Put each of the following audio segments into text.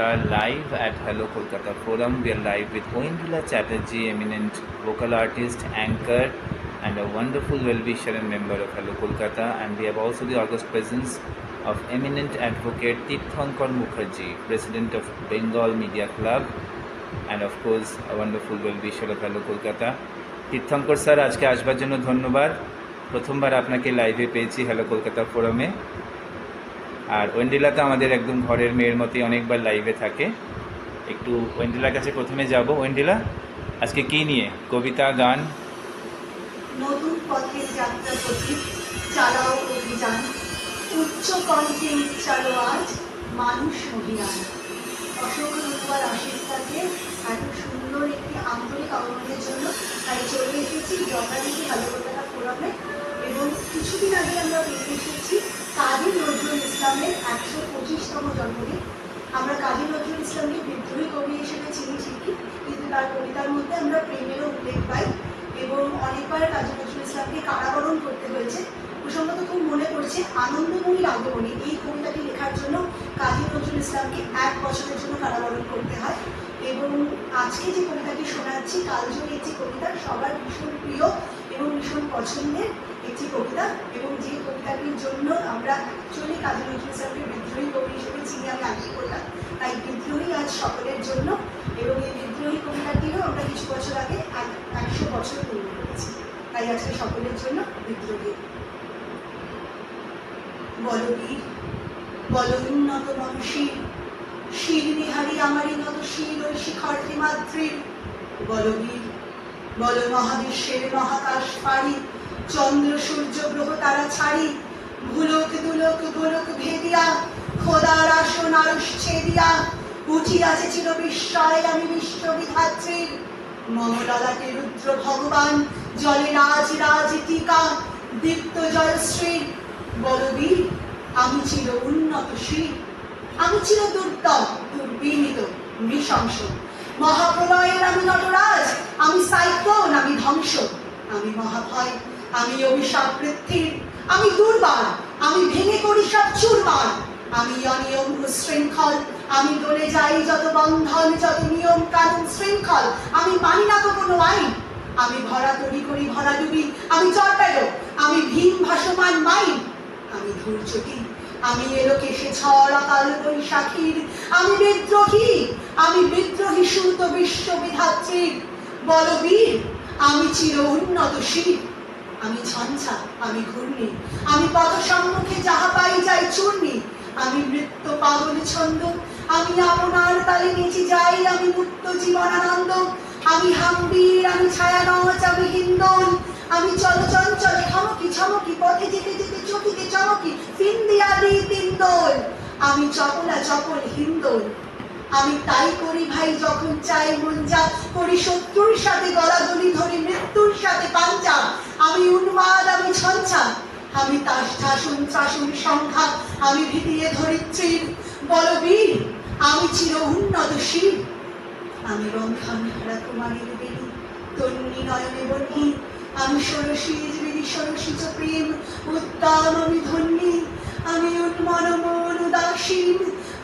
Kolkata, live at Hello Kolkata Forum. We are live with Oindila Chatterjee, eminent vocal artist, anchor, and a wonderful well-wisher and member of Hello Kolkata. And we have also the august presence of eminent advocate Tirthankar Mukherjee, president of Bengal Media Club, and of course a wonderful well-wisher of Hello Kolkata. Tirthankar sir আজকে আসবার জন্য ধন্যবাদ প্রথমবার আপনাকে লাইভে পেয়েছি hello Kolkata ফোরামে আর ওয়েন্ডিলা তো আমাদের একদম ঘরের মেয়ের মতোই অনেকবার লাইভে থাকে। একটু ওয়েন্ডিলার কাছে প্রথমে যাব। ওয়েন্ডিলা, আজকে কি নিয়ে? কবিতা, গান? নতুন পথের যাত্রা প্রতি চালাও অভিযান। উচ্চ কণ্ঠে আজ মানুষ অভিযান আশিস তাকে এত সুন্দর একটি আন্তরিক জন্য তাই চলে এসেছি ভালোবাসা ফোরামে। এবং কিছুদিন আগে আমরা পেয়ে এসেছি কাজী নজরুল ইসলামের একশো পঁচিশতম জন্মদিন। আমরা কাজী নজরুল ইসলামকে বিদ্রোহী কবি হিসেবে চিনি ঠিকই কিন্তু তার কবিতার মধ্যে আমরা প্রেমেরও উল্লেখ পাই এবং অনেকবার কাজী নজরুল ইসলামকে কারাবরণ করতে হয়েছে। প্রসঙ্গত খুব মনে পড়ছে আনন্দময়ী আগমনী। এই কবিতাটি লেখার জন্য কাজী নজরুল ইসলামকে এক বছরের জন্য কারাবরণ করতে হয় এবং আজকে যে কবিতাটি শোনাচ্ছি কালজয়ী যে কবিতা সবার ভীষণ প্রিয় এবং ভীষণ পছন্দের একটি কবিতা এবং যে কবিতাটির জন্য আমরা অ্যাকচুয়ালি কাজী নজরুল ইসলামকে বিদ্রোহী কবি হিসেবে চিনি আমি আগেই করলাম তাই বিদ্রোহী আজ সকলের জন্য এবং এই বিদ্রোহী কবিতাটিরও আমরা কিছু বছর আগে একশো বছর পূর্ণ করেছি। তাই আজকে সকলের জন্য বিদ্রোহী। বলবীর বল উন্নত মনশীল শির বিহারী আমারই নত শির ওই শিখর হিমাদ্রির। বলবীর বল মহাবিশ্বের মহাকাশ পারি চন্দ্র সূর্য গ্রহ তারা ছাড়ি। ভুলক দুলক গোলক ভেদিয়া, খোদার আসন আরস ছেদিয়া। উঠিয়াছে চির বিস্ময় আমি বিশ্ববিধাত্রীর মমলালাকে রুদ্র ভগবান, জলে রাজ রাজ টিকা, দীপ্ত জয়শ্রী বলবীর, আমি ছিল উন্নতশীল আমি ছিল দুর্দম, দুর্বিনীত, নৃশংস। মহাপ্রলয়ের আমি নটরাজ, আমি সাইক্লোন, আমি ধ্বংস। আমি মহাভয় আমি অভিশাপ পৃথিবীর আমি দুর্বার আমি ভেঙে করি সব চুরমার। আমি অনিয়ম শৃঙ্খল, আমি দলে যাই যত বন্ধন, যত নিয়ম কানুন শৃঙ্খল, আমি মানি না তো কোনো আইন। আমি ভরা তৈরি করি ভরা ডুবি, আমি চরপেলো আমি ভীম ভাসমান মাইন। আমি ধৈর্যটি আমি এলোকে সে ঝড় অকাল বৈশাখীর। আমি বিদ্রোহী আমি বিদ্রোহী সুত বিশ্ববিধাত্রীর বলবীর, আমি চির উন্নত উন্নতশীল আমি ঝঞ্ঝা আমি ঘূর্ণি, আমি পথ সম্মুখে যাহা পাই যাই চূর্ণি, আমি নৃত্য পাগল, ছন্দ, আমি আপনার তালে নেচে যাই, আমি মুক্ত জীবনানন্দ, আমি হাম্বির, আমি ছায়া নাচ আমি হিন্দন, আমি চল চঞ্চল ঠমকি ঝমকি, পথে যেতে যেতে, চকিতে চমকি ফিন্দিয়ালি তিন্দোল আমি চপলা, চপল, হিন্দোল, আমি তাই করি ভাই চাই মন যা। করি শত্রুর সাথে গলাগলি ধরি, মৃত্যুর সাথে পাঞ্জা আমি উন্মাদ, আমি ছঞ্চা আমি তাস ঠাসুন ত্রাসুন সংখ্যা আমি ভিতিয়ে ধরিত্রীর বলবীর আমি চির উন্নতশীল আমি রন্ধন হারা কুমারীর বেণী তন্নি নয়নে বন্যী আমি ষোড়শীজ বিধি ষোড়শীজ প্রেম উত্তম, আমি ধন্যী। আমি উন্মন, মন উদাসীন।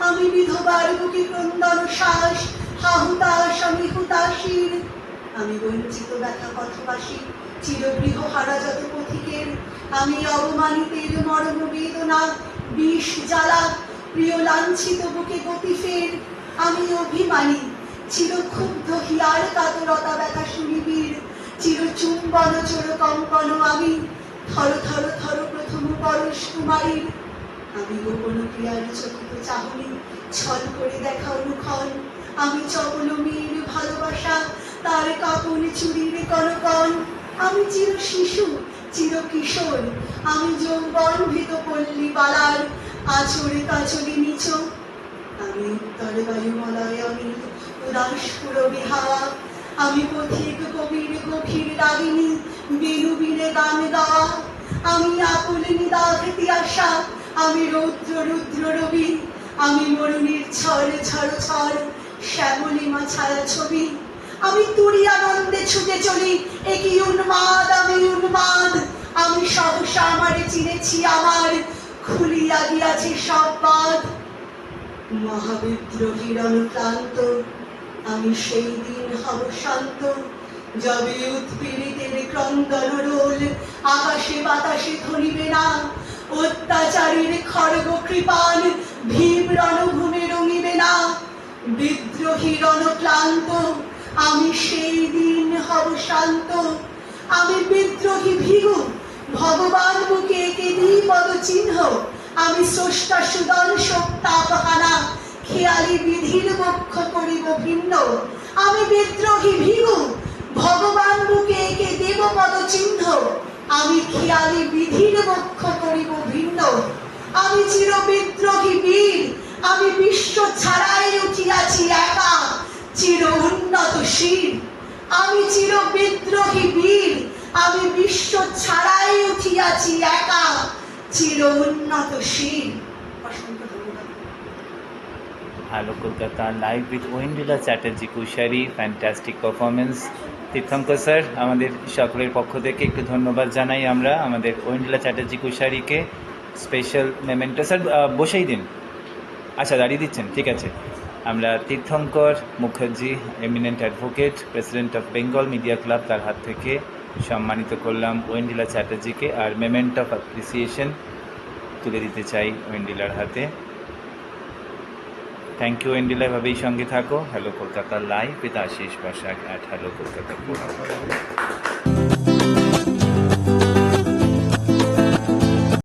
আমি বিধবার বুকে ক্রন্দন শ্বাস হাহুতাস আমি হুতাসীন আমি বঞ্চিত ব্যথা পথবাসী চিরগৃহ হারা যত পথিকের। আমি অবমানিতের মরণ বেদনা, বিষ জ্বালা, প্রিয় লাঞ্ছিত বুকে গতি ফের। আমি অভিমানী চির ক্ষুব্ধ হিয়ার কাতরতা ব্যথা শুনিবীর চির চুম্বন চোর কম্পন আমি, থর থর থর প্রথম পরশ কুমারীর। আমি গোপন ক্রিয়ার চকিত চাহনি, ছল করে দেখা অনুক্ষণ আমি চপল মেয়ের ভালোবাসা, তার কাপন চুরির কনকন। আমি চির শিশু, চির কিশোর। আমি যৌবন ভীত পল্লী বালার, আচরে কাচরে নিচ। আমি উত্তর বায়ুমলয় অনিল, উদাস পুরবী হাওয়া আমি পথিক কবির গভীর রাগিনী বিনে গান গাওয়া আমি আকুল নিদাঘৃতি আশা। আমি রৌদ্র রুদ্র রবি। আমি মরুণীর ছড় ছড় ছড়। শ্যামলিমা ছায়া ছবি। আমি তুরি আনন্দে ছুটে চলি একই উন্মাদ, আমি উন্মাদ। আমি সহসা আমারে চিনেছি আমার, খুলিয়া গিয়াছে সব বাদ মহাবিদ্রোহীর অনুক্লান্ত, আমি সেই দিন হব শান্ত। যবে উৎপীড়িতের ক্রন্দন রোল, আকাশে বাতাসে ধরিবে না। অত্যাচারীর খড়গ কৃপান ভীম রণভূমে বিদ্রোহীর অনুক্লান্ত আমি সেই দিন হব শান্ত। আমি বিদ্রোহী ভিগু ভগবান মুখে একে পদ চিহ্ন। আমি স্রষ্টা সুদন সপ্তাপহানা খেয়ালি বিধির বক্ষ করিব ভিন্ন। আমি বিদ্রোহী ভিগু ভগবান মুখে একে দেব পদ চিহ্ন। আমি খেয়ালি বিধির বক্ষ করিব ভিন্ন। আমি চির বিদ্রোহী বীর আমি বিশ্ব ছাড়াই উঠিয়াছি একা, চির উন্নত শির। আমি চির বিদ্রোহী বীর, আমি বিশ্ব ছাড়াই উঠিয়াছি একা, চির উন্নত ধন্যবাদ hello Kolkata live with Wendila Chatterjee Kushari fantastic performance Tirthankar sir, আমাদের সকলের পক্ষ থেকে একটু ধন্যবাদ জানাই আমরা আমাদের ওয়েন্ডিলা চ্যাটার্জি কুশারিকে। স্পেশাল মেমেন্টো স্যার বসেই দিন। আচ্ছা দাঁড়িয়ে দিচ্ছেন, ঠিক আছে। আমরা Tirthankar Mukherjee eminent advocate president of Bengal media club তার হাত থেকে সম্মানিত করলাম ওয়েন্ডিলা চ্যাটার্জিকে আর মেমেন্ট অফ অ্যাপ্রিসিয়েশন তুলে দিতে চাই ওয়েন্ডিলার হাতে। থ্যাংক ইউ এন্ডিলা এভাবেই সঙ্গে থাকো। Hello Kolkata live with Ashis Basak at hello Kolkata